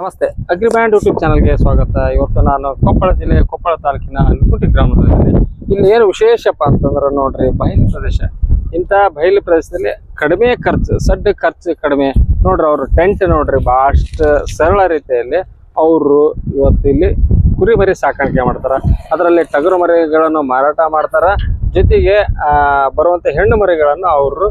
ನಮಸ್ತೆ. ಅಗ್ರಿಬ್ಯಾಂಡ್ ಯೂಟ್ಯೂಬ್ ಚಾನಲ್ಗೆ ಸ್ವಾಗತ. ಇವತ್ತು ನಾನು ಕೊಪ್ಪಳ ಜಿಲ್ಲೆ ಕೊಪ್ಪಳ ತಾಲೂಕಿನ ಅನ್ಕುಂಟಿ ಗ್ರಾಮದಲ್ಲಿ ಇಲ್ಲಿ ಏನು ವಿಶೇಷಪ್ಪ ಅಂತಂದ್ರೆ ನೋಡ್ರಿ, ಬಯಲು ಪ್ರದೇಶ. ಇಂಥ ಬಯಲು ಪ್ರದೇಶದಲ್ಲಿ ಕಡಿಮೆ ಖರ್ಚು, ಸಡ್ಡ ಖರ್ಚು ಕಡಿಮೆ. ನೋಡ್ರಿ, ಅವರು ಟೆಂಟ್ ನೋಡ್ರಿ, ಭಾಳಷ್ಟು ಸರಳ ರೀತಿಯಲ್ಲಿ ಅವರು ಇವತ್ತು ಇಲ್ಲಿ ಕುರಿ ಮರಿ ಸಾಕಾಣಿಕೆ ಮಾಡ್ತಾರ. ಅದರಲ್ಲಿ ಟಗರು ಮರಿಗಳನ್ನು ಮಾರಾಟ ಮಾಡ್ತಾರ. ಜೊತೆಗೆ ಬರುವಂಥ ಹೆಣ್ಣು ಮರಿಗಳನ್ನು ಅವರು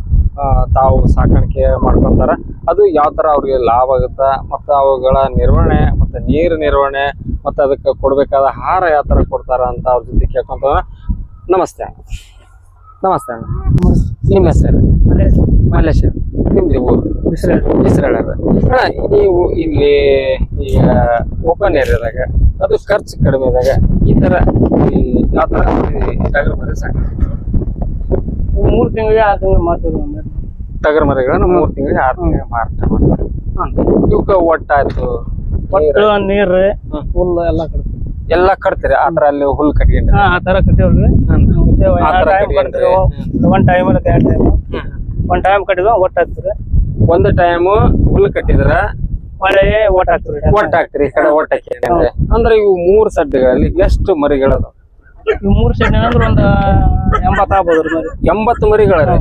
ತಾವು ಸಾಕಾಣಿಕೆ ಮಾಡ್ಕೊಂತಾರ. ಅದು ಯಾವ ಥರ ಅವ್ರಿಗೆ ಲಾಭ ಆಗುತ್ತೆ ಮತ್ತು ಅವುಗಳ ನಿರ್ವಹಣೆ ಮತ್ತು ನೀರು ನಿರ್ವಹಣೆ ಮತ್ತು ಅದಕ್ಕೆ ಕೊಡಬೇಕಾದ ಆಹಾರ ಯಾವ ಥರ ಕೊಡ್ತಾರ ಅಂತ ಅವ್ರ ಜೊತೆ ಕೇಳ್ಕೊಂತ ನಮಸ್ತೆ ನಮಸ್ತೆ ಅಣ್ಣ. ನಿಮ್ಮ ಹೆಸರು? ಮಲ್ಲೇಶ್ ನಿಮ್ದು ಊರು? ಹೆಸರಾಳ ಅಣ್ಣ ನೀವು ಇಲ್ಲಿ ಈಗ ಓಪನ್ ಏರಿಯಾದಾಗ ಅದು ಖರ್ಚು ಕಡಿಮೆ ಇದ್ದಾಗ ಈ ಥರ ಯಾವ ಥರ ಟಗರು ಮರಿ ತಿಂಗಳಿಗೆ ಆರು ತಿಂಗಳು ಮಾಡ್ತೀವಿ. ಟಗರ್ ಮರಗಳನ್ನ ಮೂರು ತಿಂಗಳಿಗೆ ಆರು ತಿಂಗಳಿಗೆ ಮಾರಾಟ ಮಾಡ್ತಾರೆ ಇವಕ್ಕೆ ಒಟ್ಟಾಯ್ತು? ಒಟ್ಟು ನೀರು. ಹುಲ್ಲು ಎಲ್ಲ ಕಟ್ತೀವಿ. ಎಲ್ಲ ಕಟ್ತೀರಿ? ಆ ಥರ ಅಲ್ಲಿ ಹುಲ್ಲು ಕಟ್ಕೊಂಡು ಆ ತರ ಕಟ್ಟಿವ್ರಿ ಥರ ಟೈಮ್ ಕಟ್ತೀವಿ ಒಂದ್ ಟೈಮ್ ಇಲ್ಲ ಎರಡು ಟೈಮ್ ಒಂದ್ ಟೈಮ್ ಕಟ್ಟಿದ್ವಿ ಒಟ್ಟು ಹಾಕ್ತಿರಿ ಒಂದು ಟೈಮ್ ಹುಲ್ಲು ಕಟ್ಟಿದ್ರ? ಮಳೆ ಒಟ್ಟು ಹಾಕ್ತಿರಿ ಒಟ್ಟು ಹಾಕ್ತಿರಿ ಈ ಕಡೆ ಒಟ್ಟು ಹಾಕಿ ಅಂದ್ರೆ? ಇವು ಮೂರು ಸಡ್ಡುಗಳಲ್ಲಿ ಎಷ್ಟು ಮರಿಗಳದು ಈ ಮೂರ್ ಸೆಟ್ ಅಂದ್ರೆ ಒಂದ್ ಎಂಬತ್ತು ಆಗ್ಬೋದು ರೀ ಮರಿ ಎಂಬತ್ತು ಮರಿಗಳರಿ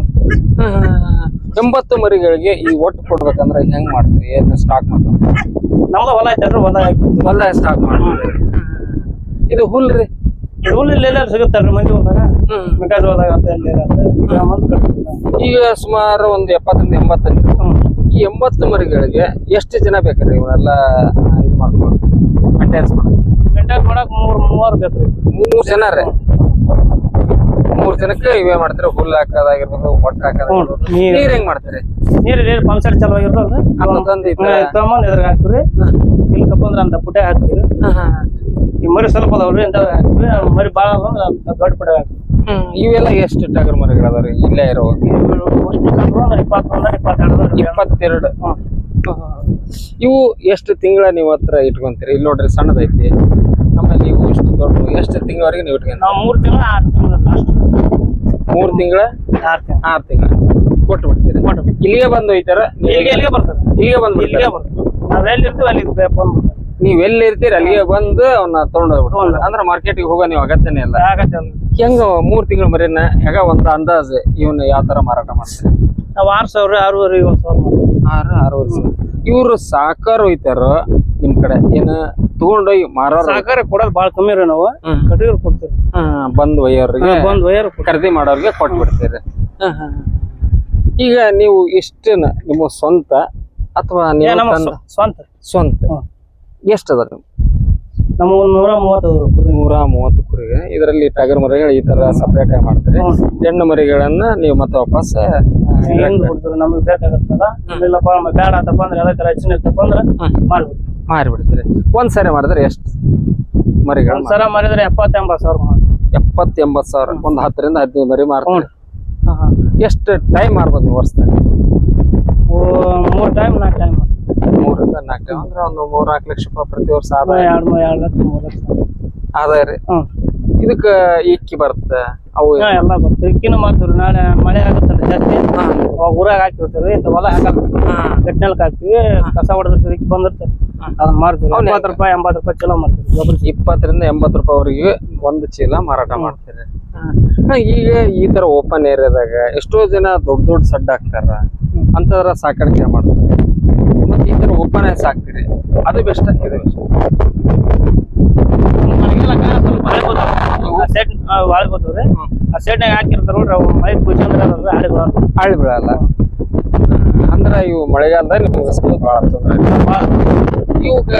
ಎಂಬತ್ತು ಮರಿಗಳಿಗೆ ಈ ಒಟ್ಟು ಕೊಡ್ಬೇಕಂದ್ರೆ ಹೆಂಗ್ ಮಾಡ್ತೀರಿ? ಏನು ಸ್ಟಾಕ್ ಮಾಡ್ತಾರೆ? ನಮ್ದು ಹೊಲ ಐತೆ ಹೊಲ ಹೊಲ ಸ್ಟಾಕ್ ಮಾಡ್ತೀವಿ ಇದು ಹುಲ್ ರೀ. ಹುಲ್ ಇಲ್ಲ ಎಲ್ಲಾರು ಸಿಗುತ್ತಲ್ರಿ ಮಂದಿ ಹೋದಾಗ ಮೆಕ್ಕೆಜೋಳದಾಗ ಅಂತ ಎಲ್ಲ. ಈಗ ಸುಮಾರು ಒಂದು ಎಪ್ಪತ್ತರಿಂದ ಎಂಬತ್ತಂದ್ರೆ ಈ ಎಂಬತ್ತು ಮರಿಗಳಿಗೆ ಎಷ್ಟು ಜನ ಬೇಕ್ರಿ ಇವರೆಲ್ಲ ಇದು ಮಾಡ್ಕೊಂಡು ಮೇಂಟೆನ್ಸ್ ಮಾಡೋದು ಮೇಂಟೈನ್ ಮಾಡಕ್ ಮೂರ್ ಮೂವರು ಬೇಕ್ರಿ ಮೂರು ಜನ ರೀ. ಮೂರ್ ಜನಕ್ಕೆ ಇವೇ ಮಾಡ್ತಾರೆ. ಹುಲ್ಲು ಹಾಕೋದಾಗಿರ್ಬೋದು ಹೊಟ್ಟೆ ಹಾಕೋದು ನೀರ್. ಹೆಂಗ್ ಮಾಡ್ತಾರೆ? ನೀರು ನೀರು ಪಂಪ್ ಸೆಟ್ ಚಲೋ ಆಗಿರ್ತಲ್ರಿ ಅದನ್ನ ತಂದು ಈ ತರ ತಗೊಂಡ್ ಇದ್ರಾಗ ಹಾಕ್ತಿವಿ ಇಲ್ಲಿ ಕಪ್ಪಂದ್ರ ಅಂತ ಪುಟ್ಟೆ ಹಾಕ್ತಿವಿ ಈ ಮರಿ ಸ್ವಲ್ಪ ಅದಾವ್ರಿ ಅಂತ ಹಾಕ್ತಿವಿ ಮರಿ ಬಾಳ ಬಂದ್ರೆ ಅಂತ ದೊಡ್ಡ ಪುಟ್ಟೆ ಹಾಕ್ತಿವಿ ಹ್ಮ್. ಇವೆಲ್ಲ ಎಷ್ಟು ಟಗರ್ ಮರಿಗಳು ಅದಾವ್ರಿ ಇಲ್ಲೇ ಇರೋ. ಇಪ್ಪತ್ತೆರಡು. ಇವು ಎಷ್ಟು ತಿಂಗಳ ನೀವು ಹತ್ರ ಇಟ್ಕೊಂತೀರಿ? ಇಲ್ಲಿ ನೋಡ್ರಿ ಸಣ್ಣದೈತಿ. ಆಮೇಲೆ ನೀವು ಇಷ್ಟು ದೊಡ್ಡ ಎಷ್ಟು ತಿಂಗಳವರೆಗೆ ನೀವು ಇಟ್ಕೊಂತೀರಿ? ನಾವು ಮೂರು ತಿಂಗಳು ಆರು ತಿಂಗಳು ಮೂರು ತಿಂಗಳ? ಆರು ತಿಂಗಳು. ಆರು ತಿಂಗಳ. ಕೊಟ್ಟು ಬಿಡ್ತೀರಿ. ಇಲ್ಲಿಗೆ ಬಂದು ಒಯ್ತಾರ ಇಲ್ಲಿಗೆ ಇಲ್ಲಿಗೆ ಬರ್ತದೆ. ಇಲ್ಲಿಗೆ ಬಂದು ಇಲ್ಲಿಗೆ ಬರ್ತದೆ. ನಾವ್ ಎಲ್ಲಿ ಇರ್ತೀವಿ ಅಲ್ಲಿ ಫೋನ್ ನೀವ್ ಎಲ್ಲಿ ಇರ್ತೀರಿ ಅಲ್ಲಿಗೆ ಬಂದು ಅವನ್ನ ತಗೊಂಡ್ ಹೋಗ್ಬಿಟ್ಟು ಅಂದ್ರೆ ಮಾರ್ಕೆಟಿಗೆ ಹೋಗೋ ನೀವು ಅಗತ್ಯನೇ ಇಲ್ಲ. ಅಲ್ಲಿ ಹೆಂಗ ಮೂರ್ ತಿಂಗಳ ಮರಿನ ಹೆಗ ಒಂದ್ ಅಂದಾಜು ಇವನ್ ಯಾವ ತರ ಮಾರಾಟ ಮಾಡ್ತಾರೆ. ನಾವು ಆರು ಸಾವಿರ ಆರೂವರೆ ಏಳು ಸಾವಿರ. ಆರು ಆರೂವರೆ ಇವ್ರು ಸಾಕಾರ ಹೋಯ್ತಾರ ನಿಮ್ ಕಡೆ. ಏನ ತಗೊಂಡೋಗಿ ಮಾರೋ ಸಹಕಾರ ಕೊಡೋದು ಬಹಳ ಕಮ್ಮಿ ರೀ ನಾವು. ಕಟ್ಟಿಗೆ ಕೊಡ್ತೀವಿ. ಬಂದ್ ಒಯ್ಯೋರಿಗೆ ಬಂದ್ ವೈರ್ ಖರೀದಿ ಮಾಡೋರಿಗೆ ಕೊಟ್ಬಿಡ್ತೀರಿ ಈಗ ನೀವು ಇಷ್ಟನ ನಿಮ್ಮ ಸ್ವಂತ ಅಥವಾ ಸ್ವಂತ. ಸ್ವಂತ. ಎಷ್ಟದ ನಿಮ್ ನಮ್ಮ ನೂರ ಮೂವತ್ತು ನೂರ ಮೂವತ್ತು ಕುರಿಗೆ. ಇದರಲ್ಲಿ ಟಗರ್ ಮರಿಗಳು ಈ ತರ ಸಪರೇಟ್ ಆಗಿ ಮಾಡ್ತಾರೆ. ಹೆಣ್ಣು ಮರಿಗಳನ್ನ ನೀವು ಮತ್ತೆ ವಾಪಸ್ ಕೊಡ್ತಾರೆ ನಮಗೆ ಬೇಕಾಗತ್ತಲ್ಲ? ಇಲ್ಲಪ್ಪ ಮ- ಬೇಡ ಅಂತಪ್ಪ ಅಂದ್ರೆ ಎಲ್ಲ ತರ ಇರ್ತಪ್ಪ ಅಂದ್ರೆ ಮಾಡ್ಬಿಡ್ತೀವಿ. ಮಾರಿಬಿಡ್ತೀರಿ. ಒಂದ್ ಸರಿ ಮಾಡಿದ್ರೆ ಎಷ್ಟು ಮರಿಗಳು ಒಂದ್ ಸಲ ಎಪ್ಪತ್ತು ಎಂಬತ್ತು ಸಾವಿರ ಮಾಡಿ ಎಪ್ಪತ್ ಎಂಬತ್ ಸಾವಿರ. ಒಂದ್ ಹತ್ತರಿಂದ ಹದಿನೈದು ಮರಿ ಮಾರ್ತೀರಿ. ಎಷ್ಟು ಟೈಮ್ ಮಾಡ್ಬೋದು ನೀವು ವರ್ಷದಾಗ ಮೂರು ಟೈಮ್ ನಾಲ್ಕು ಟೈಮ್ ಮೂರಿಂದ ನಾಲ್ಕು ಅಂದ್ರೆ ಒಂದು ಮೂರ್ ನಾಲ್ಕು ಲಕ್ಷ ರೂಪಾಯಿ ಪ್ರತಿ ವರ್ಷ ಆದಾಯ. ಎರಡು ಎರಡು ಲಕ್ಷ ಮೂರು ಲಕ್ಷ. ಆದಾಯ ರೀ. ಹ್ಞೂ ಇದಕ್ಕ ಇಕ್ಕಿ ಬರುತ್ತೆ? ಅವು ಹಾಂ ಎಲ್ಲ ಬರ್ತದೆ. ಇಕ್ಕಿನೂ ಮಾಡ್ತೀವಿ ನಾಳೆ ಮಳೆ ಆಗುತ್ತಲ್ಲ ಜಾಸ್ತಿ. ಅವಾಗ ಊರಾಗ ಹಾಕಿರ್ತೀವಿ ಇಂಥ ಹೊಲ ಹಾಕಲ್ಲ. ಗಟ್ಟಿನಲ್ಲಿ ಹಾಕ್ತಿವಿ ಕಸ ಹೊಡೆದಿರ್ತೀವಿ ಇಕ್ಕಿ ಬಂದಿರ್ತೀವಿ ಅದನ್ನ ಮಾರ್ತೀವಿ ಅವ್ನ ರೂಪಾಯಿ ಎಂಬತ್ತು ರೂಪಾಯಿ ಚಲೋ ಮಾಡ್ತೀವಿ ಗೊಬ್ಬರ ಇಪ್ಪತ್ತರಿಂದ ಎಂಬತ್ತು ರೂಪಾಯಿವರೆಗೆ ಒಂದು ಚೀಲ ಮಾರಾಟ ಮಾಡ್ತೀರಿ. ಹಾ, ಈಗ ಈ ತರ ಓಪನ್ ಏರಿಯಾದಾಗ ಎಷ್ಟೋ ಜನ ದೊಡ್ಡ ದೊಡ್ಡ ಸಡ್ ಹಾಕ್ತಾರ. ಅಂತದ್ರ ಸಾಕಾಣಿಕೆ ಮಾಡ್ತಾರೆ. ಮತ್ತೆ ಒಬ್ಬನೇ ಸಾಕ್ತೀರಿ ಅದು ಬೆಸ್ಟ್ ಇದು ಬೆಸ್ಟ್ ಮಳೆಗಾಲಕ್ಕ ಸ್ವಲ್ಪ ಹಳೆ ಬರ್ತಾವ ಆ ಸೆಟ್ ಆ ಸೆಟ್ನಾಗ ಹಾಕಿರ್ತಾರ ನೋಡ್ರಿ ಅವು ಮಳೆ ಹಳೆ ಬೀಳಲ್ಲ ಅಂದ್ರೆ ಇವು ಮಳೆಗಾಲದಲ್ಲಿ ನಿಮ್ಗೆ ಸ್ವಲ್ಪ ಭಾಳ ತೊಂದ್ರೆ ಇವಕ್ಕ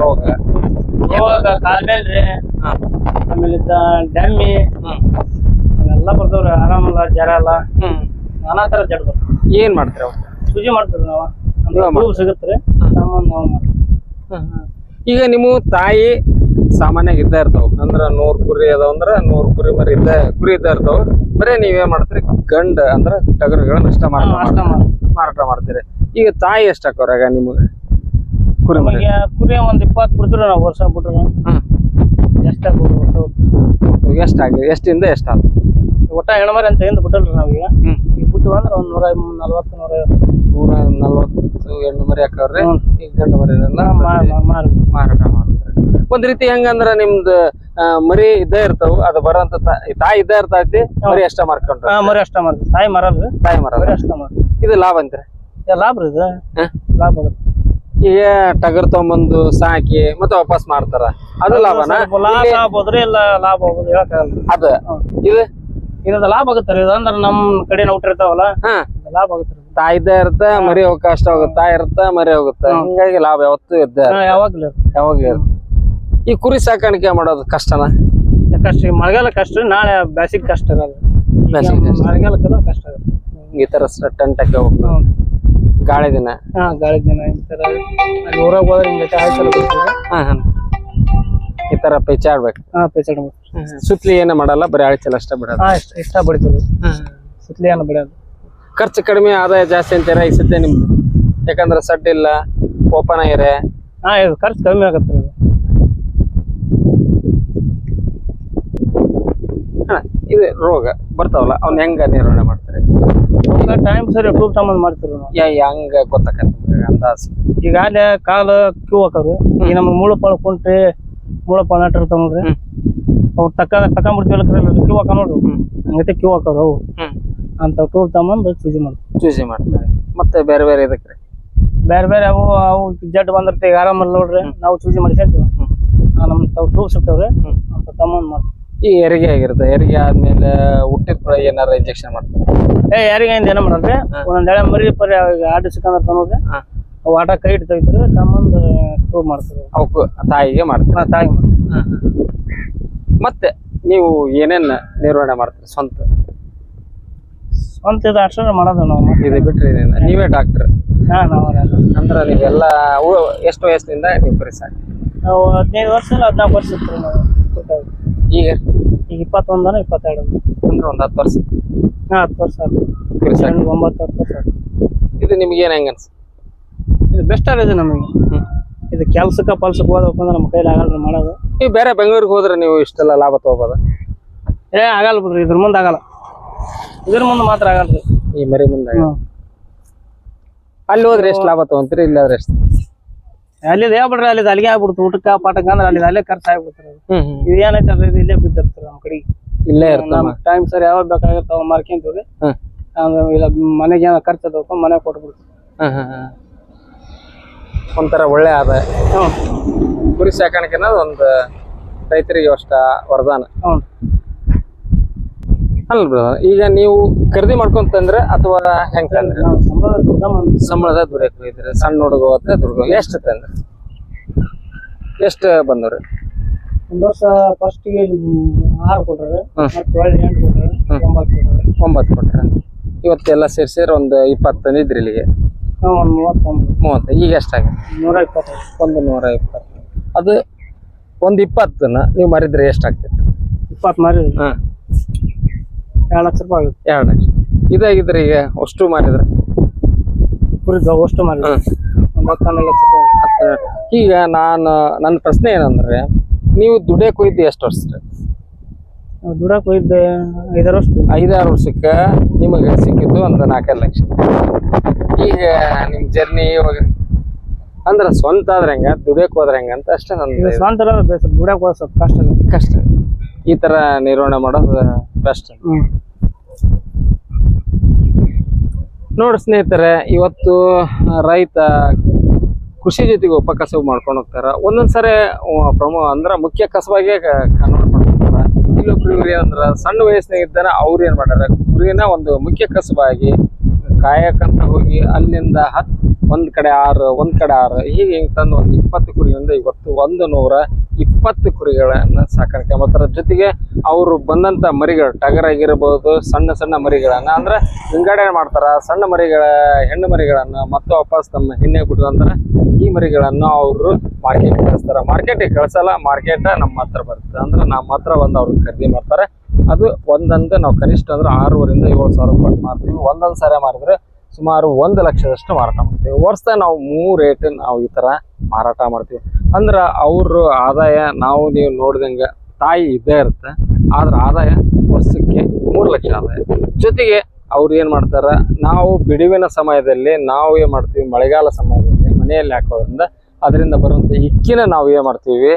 ರೋಗ ಇವಾಗ ಕಾಲ್ಮೇಲ್ರಿ ಆಮೇಲೆ. ಅವೆಲ್ಲ ಬರ್ತಾವ್ರಿ ಆರಾಮಲ್ಲ ಜರ ಎಲ್ಲ ನಾನಾ ತರ ಜಡ್ ಬರ್ತಾವ. ಏನ್ ಮಾಡ್ತೀರ ಅವು ಸುಜಿ ಮಾಡ್ತೀವಿ ನಾವು ನೀವೇ. ಹೂವು ಸಿಗುತ್ತೆ ಈಗ ನಿಮ್ಮ ತಾಯಿ ಸಾಮಾನ್ಯಾಗ ಇದ್ದ ಇರ್ತಾವ. ಅಂದ್ರ ನೂರ್ ಕುರಿ ಅದಾವ ಅಂದ್ರ ನೂರ್ ಕುರಿ ಮರಿ ಇದ್ದ ಕುರಿ ಇದ್ದ ಇರ್ತಾವ. ಬರೇ ನೀವೇ ಮಾಡ್ತೀರಿ? ಗಂಡ ಅಂದ್ರ ಟಗರುಗಳನ್ನ ನಷ್ಟ ಮಾರಾಟ. ಮಾರಾಟ. ಮಾಡ್ತೀರಿ. ಈಗ ತಾಯಿ ಎಷ್ಟ ಹಾಕೋರಾಗ ನಿಮಗೆ? ಕುರಿ ಮರಿ. ಕುರಿ ಒಂದ್ ಇಪ್ಪತ್ತು ಬಿಡ್ತೀರ ನಾವು ವರ್ಷ ಬಿಟ್ರು. ಎಷ್ಟ ಎಷ್ಟಾಗಿ ಎಷ್ಟಿಂದ ಎಷ್ಟ್ ಆತ? ಒಟ್ಟ ಹೆಣ್ಮರಿ ಅಂತ ಹಿಂದ್ ಬಿಟ್ಟಲ್ರಿ ನಾವೀಗ. ಈಗ ಬಿಟ್ಟು ಅಂದ್ರೆ ಒಂದ್ ನೂರ ನಲ್ವತ್ತು ನೂರ ನೂರ ನಲ್ವತ್ತು ಹೆಣ್ಣು ಮರಿ ಹಾಕವ್ರಿ. ಈಗ ಗಂಡು ಮರಿ ಮಾರು ಮಾರಾಟ ಮಾಡ್ತಾರೆ ಒಂದ್ ರೀತಿ ಹೆಂಗಂದ್ರ ನಿಮ್ದು ಮರಿ ಇದ್ದೇ ಇರ್ತಾವ ಅದು ಬರೋಂತ ತಾಯಿ ಇದ್ದೇ ಇರ್ತೈತಿ ಮರಿ ಅಷ್ಟ ಮಾರ್ಕೊಂಡ್ರ ಮರಿ ಅಷ್ಟ ಮಾರ್ತ ತಾಯಿ ಮರಲ್ರಿ ತಾಯಿ ಮರ ಮರಿ ಅಷ್ಟ ಮಾಡ್ತೀವಿ ಇದು ಲಾಭ ಅಂತೀರ? ಲಾಭ ರೀ ಇದು? ಲಾಭ ಆಗುತ್ತೆ ಈಗ ಟಗರ್ ತಗೊಂಬಂದು ಸಾಕಿ ಮತ್ತೆ ವಾಪಸ್ ಮಾಡ್ತಾರ. ಅದು ಲಾಭನಾ? ಲಾಭ ಹೋದ್ರೆ ಇಲ್ಲ ಲಾಭ ಆಗ್ಬೋದು ಹೇಳಕ್ಕಾಗಲ್ಲ. ಅದ. ಇದು? ಇದು ಲಾಭ ಆಗುತ್ತೆ ರೀ. ಅಂದ್ರೆ ನಮ್ ಕಡೆ ನಾವು ಇರ್ತಾವಲ್ಲ ಲಾಭ ಆಗುತ್ತೆ. ರೀ ತಾಯಿ ಇದ್ದ ಇರುತ್ತೆ ಮರಿ ಹೋಗ ಕಷ್ಟ ಹೋಗುತ್ತೆ. ತಾಯಿ ಇರುತ್ತೆ ಮರಿ ಹೋಗುತ್ತೆ. ಹಿಂಗಾಗಿ ಲಾಭ ಯಾವತ್ತೂ ಇದ್ದ ಯಾವಾಗ್ಲೂ ಯಾವಾಗ ಇರುತ್ತೆ. ಈ ಕುರಿ ಸಾಕಾಣಿಕೆ ಮಾಡೋದು ಕಷ್ಟನ? ಕಷ್ಟ ಈಗ ಮಳೆಗಾಲ ಕಷ್ಟ ನಾಳೆ ಬ್ಯಾಸಿಗೆ ಕಷ್ಟ ಇರಲ್ಲ. ಬೇಸಿಗೆ ಕಷ್ಟ. ಮಳೆಗಾಲಕ್ಕೆಲ್ಲ ಕಷ್ಟ ಆಗುತ್ತೆ ಈ ತರ ಟೆಂಟಕ್ಕೆ ಹ್ಮ್. ಗಾಳಿ ದಿನ. ಹಾ ಗಾಳಿ ದಿನ ಈ ಅಲ್ಲಿ ಊರಾಗ ಹೋದ್ರೆ ಹಿಂಗೆ ಆಯ್ತಲ್ಲ ಬರ್ತೀವಿ ಹಾ ಹಾ. ಈ ತರ ಪೆಚ್ಚಾಡ್ಬೇಕು ಹಾ ಪೇಚಡ್ ಮಾಡ್ತೀವಿ ಸುತ್ಲಿ ಏನ ಮಾಡಲ್ಲ ಬರೀ ಆಳಿಚಲ್ ಅಷ್ಟೇ ಬಿಡೋದು. ಹಾ ಇಷ್ಟ ಇಷ್ಟ ಬಡಿತೀವಿ. ಸುತ್ತಲಿ ಏನು ಬಿಡೋದು ಖರ್ಚು ಕಡಿಮೆ ಆದಾಯ ಜಾಸ್ತಿ ಅಂತೀರ ಈ ಸದ್ಯ ನಿಮ್ದು. ಯಾಕಂದ್ರೆ ಸಡ್ ಇಲ್ಲ ಓಪನ್ ಆಗಿರೆ ಹಾ ಇದು ಖರ್ಚು ಕಡಿಮೆ ಆಗುತ್ತೆ ಇದು. ರೋಗ ಬರ್ತಾವಲ್ಲ ಅವ್ನ ಹೆಂಗ ನಿರ್ವಹಣೆ ಮಾಡ್ತಾರೆ? ಟೈಮ್ ಸರಿ ಟೂಬ್ ತಗೊಂಡ್ ಮಾಡ್ತೀವಿ ನಾವು ಯಾ ಹೆಂಗ ಗೊತ್ತಾಕತ್ತೆ ನಿಮ್ಗೆ ಅಂದಾಜು? ಈಗ ಅಲ್ಲೇ ಕಾಲು ಕ್ಯೂ ಹಾಕೋದು ಈಗ ನಮ್ಗೆ ಮುಳು ಪಾಳು ಕುಂಟ್ರಿ ಮುಳು ಪಾಳು ನಟ್ ಅವ್ರು ನೋಡ್ರಿ ಹ್ಮ್. ಅವ್ ತಕ್ಕ ತಕೊಂಡ್ಬಿಡ್ತೀವಲ್ಲ ಕ್ಯೂ ಹಾಕೋ ನೋಡ್ರಿ ಹಂಗತೆ ಹಂಗೈತೆ ಕ್ಯೂ ಹಾಕೋದು ಅವು. ಹ್ಮ್. ಅಂತ ಟೂಲ್ ತಗೊಂಬಂದು ಚೂಜಿ ಮಾಡ್ತೀವಿ. ಚೂಸಿ ಮಾಡ್ತಾರೆ? ಮತ್ತೆ ಬೇರೆ ಬೇರೆ ಇದಕ್ಕೆ? ಬೇರೆ ಬೇರೆ ಅವು ಅವು ಜಡ್ ಬಂದಿರ್ತೀವಿ ಈಗ ಆರಾಮಲ್ಲಿ ನೋಡ್ರಿ. ನಾವು ಚೂಜಿ ಮಾಡಿಸ್ಕೊಂತೀವಿ ಹ್ಮ್. ನಮ್ಮ ತಾವು ಟೂಬ್ಸ್ ಇರ್ತಾವ್ರಿ ಹ್ಮ್. ಅಂತ ತಗೊಂಬಂದು ಮಾಡ್ತೀವಿ. ಈ ಹೆರಿಗೆ ಆಗಿರುತ್ತೆ ಹೆರಿಗೆ ಆದ್ಮೇಲೆ ಹುಟ್ಟಿದ ಕೂಡ ಏನಾರ ಇಂಜೆಕ್ಷನ್ ಮಾಡ್ತಾರೆ? ಏ ಯಾರಿಗೆ ಏನು ಏನ ಮಾಡಲ್ರಿ ಒಂದೊಂದು ಎಳೆ ಮರಿ ಪರಿ ಆಡ್ ಸಿಕ್ಕಂದ್ರೆ ತಗೋದ್ರೆ. ಅವು ಆಟ ಕೈ ಇಟ್ಟು ತೆಗಿತಾರೆ ತಮ್ಮಂದು ಟೂಬ್ ಮಾಡ್ತೀವಿ. ಅವಕ್ಕೂ ತಾಯಿಗೆ ಮಾಡ್ತಾರೆ? ತಾಯಿ ಮಾಡ್ತೀವಿ. ಮತ್ತೆ ನೀವು ಏನೇನ್ ನಿರ್ವಹಣೆ ಮಾಡ್ತೀರಿ ಸ್ವಂತ? ಸ್ವಂತ ಇದು ಅಷ್ಟೇ ಮಾಡೋದು ನಾವು. ಇದು ಬಿಟ್ರೆ ಏನಿಲ್ಲ ನೀವೇ ಡಾಕ್ಟರ್ ಹಾ ನಾವು. ಅಂದ್ರೆ ನೀವೆಲ್ಲ ಉ- ಎಷ್ಟು ವಯಸ್ಸಿನಿಂದ ನೀವು ಕುರಿ ಸಾಕಿ? ನಾವು ಹದಿನೈದು ವರ್ಷ ಇಲ್ಲ ಹದಿನಾಲ್ಕು ವರ್ಷ ಇತ್ತು ನಾವು. ಈಗ? ಈಗ ಇಪ್ಪತ್ತೊಂದನ ಇಪ್ಪತ್ತೆರಡು. ಅಂದ್ರೆ ಒಂದು ಹತ್ತು ವರ್ಷ. ಹಾ ಹತ್ತು ವರ್ಷ ಆಯ್ತು. ಕುರಿ ಸಾಕಿ. ಎಂಟು, ಒಂಬತ್ತು ಹತ್ತು ವರ್ಷ ಆಯ್ತು. ಇದು ನಿಮ್ಗೆ ಏನು ಹೆಂಗ ಅನ್ಸ ಇದು ಬೆಸ್ಟ್ ಆಗಿದೆ ನಮಗೆ. ಇದು ಕೆಲ್ಸಕ್ಕೆ ಪಲ್ಸಕ್ಕೆ ಹೋದಪ್ಪ ಅಂದ್ರೆ ನಮ್ಮ ಕೈಲಿ ಆಗಲ್ಲ ಮಾಡೋದು. ನೀವು ಬೇರೆ ಬೆಂಗಳೂರಿಗೆ ಹೋದ್ರೆ ನೀವು ಇಷ್ಟೆಲ್ಲ ಲಾಭ ತಗೋಬೋದ? ಏ ಆಗಲ್ಲ ಬಿಡ್ರಿ ಇದ್ರ ಮುಂದೆ ಆಗಲ್ಲ. ಇದ್ರ ಮುಂದೆ ಮಾತ್ರ ಆಗಲ್ರಿ. ಈ ಮರಿ ಮುಂದೆ. ಅಲ್ಲಿ ಹೋದ್ರೆ ಎಷ್ಟು ಲಾಭ ತಗೊಂತೀರಿ ಇಲ್ಲಿ ಆದ್ರೆ ಎಷ್ಟು? ಅಲ್ಲಿ ಹೇಳ್ಬಿಡ್ರಿ ಅಲ್ಲಿ ಅಲ್ಲಿಗೆ ಆಗ್ಬಿಡ್ತು ಊಟಕ್ಕ ಪಾಠಕ್ಕ ಅಂದ್ರೆ ಅಲ್ಲಿ ಅಲ್ಲೇ ಖರ್ಚು ಆಗ್ಬಿಡ್ತಾರೆ ಇದು ಏನೈತೆ ಅಲ್ರಿ ಇದು ಇಲ್ಲೇ ಬಿದ್ದಿರ್ತಾರೆ ನಮ್ಮ ಕಡೆಗೆ. ಇಲ್ಲೇ ಟೈಮ್ ಸರಿ ಯಾವಾಗ ಬೇಕಾಗಿರ್ತಾವ ಅವ್ ಮಾರ್ಕೊಂತೀವಿ ಇಲ್ಲ ಮನೆಗೆ ಏನೋ ಖರ್ಚು ಅದಕ್ಕೆ ಮನೆ ಕೊಟ್ಬಿಡ್ತೀವಿ. ಒಂಥರ ಒಳ್ಳೆ ಆದಾಯ. ಕುರಿ ಸಾಕಾಣಿಕೆ ಅನ್ನೋದು ಒಂದು ರೈತರಿಗೆ ಅಷ್ಟ ವರದಾನ. ಅಲ್ಲ ಬ್ರದರ್ ಈಗ ನೀವು ಖರೀದಿ ಮಾಡ್ಕೊಂತಂದ್ರೆ ಅಥವಾ ಹೆಂಗ್ ತಂದ್ರೆ? ಸಂಬಳದ ದುಡಿಯೋ ಇದ್ರೆ ಸಣ್ಣ ಹುಡುಗ ಹೊತ್ತೆ ದುರ್ಗ ಎಷ್ಟು ತಂದ್ರೆ? ಎಷ್ಟು ಬಂದವ್ರಿ? ಒಂದು ವರ್ಷ ಫಸ್ಟಿಗೆ ಆರು ಕೊಟ್ರೆ. ಎಂಟು ಕೊಟ್ರೆ. ಒಂಬತ್ತು ಕೊಟ್ರೆ. ಒಂಬತ್ತು ಕೊಟ್ರ? ಇವತ್ತೆಲ್ಲ ಸೇರಿಸಿದ್ರೆ ಒಂದು ಇಪ್ಪತ್ತು ತಂದಿದ್ರಿ ಇಲ್ಲಿಗೆ? ಒಂದು ಮೂವತ್ತೊಂದು ಮೂವತ್ತು ಈಗ ಎಷ್ಟಾಗುತ್ತೆ ನೂರ ಇಪ್ಪತ್ತು ಒಂದು ನೂರ ಇಪ್ಪತ್ತು ಅದು ಒಂದು ಇಪ್ಪತ್ತನ್ನ ನೀವು ಮರಿದ್ರೆ ಎಷ್ಟಾಗ್ತಿತ್ತು ಇಪ್ಪತ್ತು ಮಾರಿ ಹಾಂ. ಎರಡು ಲಕ್ಷ ರೂಪಾಯಿ ಆಗುತ್ತೆ. ಎರಡು ಲಕ್ಷ. ಇದಾಗಿದ್ರೆ ಈಗ ಅಷ್ಟು ಮಾಡಿದ್ರೆ ಕುರಿ ಅಷ್ಟು ಮಾರಿ ಹ್ಮ್. ಒಂದು ಹತ್ತು ಲಕ್ಷ ರೂಪಾಯಿ. ಈಗ ನಾನು ನನ್ನ ಪ್ರಶ್ನೆ ಏನಂದ್ರೆ ನೀವು ದುಡೇ ಕುಯ್ದು ಎಷ್ಟು ವರ್ಷ? ರೀ ನಾವು ದುಡಕ್ ಹೋಗಿದ್ದೆ ಐದಾರು ವರ್ಷ. ಐದಾರು ವರ್ಷಕ್ಕೆ ನಿಮಗೆ ಸಿಕ್ಕಿದ್ದು ಒಂದು ನಾಲ್ಕೈದು ಲಕ್ಷ. ಈಗ ನಿಮ್ಮ ಜರ್ನಿ ಇವಾಗ ಅಂದ್ರೆ ಸ್ವಂತ ಆದ್ರೆ ಹೆಂಗ? ದುಡಿಯಕ್ಕೆ ಹೋದ್ರೆ ಹೆಂಗ ಅಂತ ಅಷ್ಟೇ ನನ್ನ ಸ್ವಂತ ಇರೋದು ಹೋದ್ರೆ ಸ್ವಲ್ಪ ಕಷ್ಟ. ಕಷ್ಟ. ಈ ತರ ನಿರ್ವಹಣೆ ಮಾಡೋದು ಬೆಸ್ಟ್ ನೋಡಿ ಸ್ನೇಹಿತರೆ ಇವತ್ತು ರೈತ ಕೃಷಿ ಜೊತೆಗೆ ಉಪಕಸಬು ಮಾಡ್ಕೊಂಡು ಹೋಗ್ತಾರ. ಒಂದೊಂದ್ಸರಿ ಪ್ರಮು ಅಂದ್ರ ಮುಖ್ಯ ಕಸಬಾಗೆ ಕನ್ವರ್ಟ್ ಮಾಡ್ಕೊಂತಾರ ಇಲ್ಲೊಬ್ರು ಇವ್ರು ಏನಂದ್ರ ಸಣ್ಣ ವಯಸ್ಸಿನಾಗ ಇದ್ದಾನೆ ಅವ್ರು ಏನ್ ಮಾಡ್ಯಾರ? ಕುರಿನ ಒಂದು ಮುಖ್ಯ ಕಸಬಾಗಿ ಕಾಯಕಂತ ಹೋಗಿ ಅಲ್ಲಿಂದ ಹತ್ ಒಂದ್ ಕಡೆ ಆರು ಒಂದ್ ಕಡೆ ಆರು ಹೀಗೆ ಹಿಂಗ್ ತಂದು ಒಂದು ಇಪ್ಪತ್ತು ಕುರಿಯಿಂದ ಇವತ್ತು ಒಂದು ನೂರ ಇಪ್ಪತ್ತು ಕುರಿಗಳನ್ನ ಸಾಕಾಣಿಕೆ ಮಾಡ್ತಾರೆ. ಜೊತೆಗೆ ಅವರು ಬಂದಂತ ಮರಿಗಳು ಟಗರ್ ಆಗಿರ್ಬೋದು ಸಣ್ಣ ಸಣ್ಣ ಮರಿಗಳನ್ನ ಅಂದ್ರೆ ವಿಂಗಡಣೆ ಮಾಡ್ತಾರೆ. ಸಣ್ಣ ಮರಿಗಳ, ಹೆಣ್ಣು ಮರಿಗಳನ್ನ ಮತ್ತೆ ವಾಪಸ್ ತಮ್ಮ ಹಿಂದೆ ಬಿಟ್ಕೊಂತಾರೆ ಈ ಮರಿಗಳನ್ನು ಅವರು ಮಾರ್ಕೆಟ್ ಕಳಿಸ್ತಾರೆ. ಮಾರ್ಕೆಟಿಗೆ ಕಳಿಸಲ್ಲ ಮಾರ್ಕೆಟ್ ನಮ್ಮ ಹತ್ರ ಬರುತ್ತೆ. ಅಂದ್ರೆ ನಮ್ಮ ಹತ್ರ ಬಂದು ಅವ್ರು ಖರೀದಿ ಮಾಡ್ತಾರೆ. ಅದು ಒಂದೊಂದು ನಾವು ಕನಿಷ್ಠ ಅಂದ್ರೆ ಆರೂವರಿಂದ ಏಳು ಸಾವಿರ ರೂಪಾಯಿ ಮಾರ್ತೀವಿ. ಒಂದೊಂದು ಸಾರಿ ಮಾರಿದ್ರೆ ಸುಮಾರು ಒಂದು ಲಕ್ಷದಷ್ಟು ಮಾರಾಟ ಮಾಡ್ತೀವಿ. ವರ್ಷ ನಾವು ಮೂರು ರೇಟ್ ನಾವು ಈ ತರ ಮಾರಾಟ ಮಾಡ್ತೀವಿ. ಅಂದ್ರೆ ಅವ್ರ ಆದಾಯ ನಾವು ನೀವು ನೋಡ್ದಂಗೆ ತಾಯಿ ಇದ್ದೇ ಇರುತ್ತೆ. ಆದ್ರೆ ಆದಾಯ ವರ್ಷಕ್ಕೆ ಮೂರು ಲಕ್ಷ ಆದಾಯ. ಜೊತೆಗೆ ಅವ್ರು ಏನು ಮಾಡ್ತಾರೆ, ನಾವು ಬಿಡುವಿನ ಸಮಯದಲ್ಲಿ ನಾವು ಏನು ಮಾಡ್ತೀವಿ, ಮಳೆಗಾಲ ಸಮಯದಲ್ಲಿ ಮನೆಯಲ್ಲಿ ಹಾಕೋದ್ರಿಂದ ಅದರಿಂದ ಬರುವಂತ ಇಕ್ಕಿನ ನಾವು ಏನು ಮಾಡ್ತೀವಿ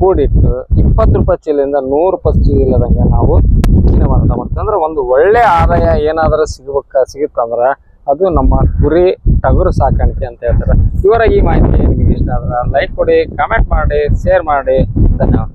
ಕೂಡಿಟ್ಟು ಇಪ್ಪತ್ತು ರೂಪಾಯಿ ಚೀಲದಿಂದ ನೂರು ರೂಪಾಯಿ ಚೀಲದಂಗ ನಾವು ಇಕ್ಕಿನ ಮಾರಾಟ ಮಾಡ್ತೀವಿ. ಅಂದ್ರೆ ಒಂದು ಒಳ್ಳೆ ಆದಾಯ ಏನಾದರೂ ಸಿಗ್ಬೇಕ, ಸಿಗುತ್ತಂದ್ರ ಅದು ನಮ್ಮ ಕುರಿ ಟಗರು ಸಾಕಾಣಿಕೆ ಅಂತ ಹೇಳ್ತಾರೆ. ಇವರ ಈ ಮಾಹಿತಿ ನಿಮಗೆ ಇಷ್ಟ ಆದ್ರೆ ಲೈಕ್ ಕೊಡಿ ಕಮೆಂಟ್ ಮಾಡಿ ಶೇರ್ ಮಾಡಿ. ಧನ್ಯವಾದ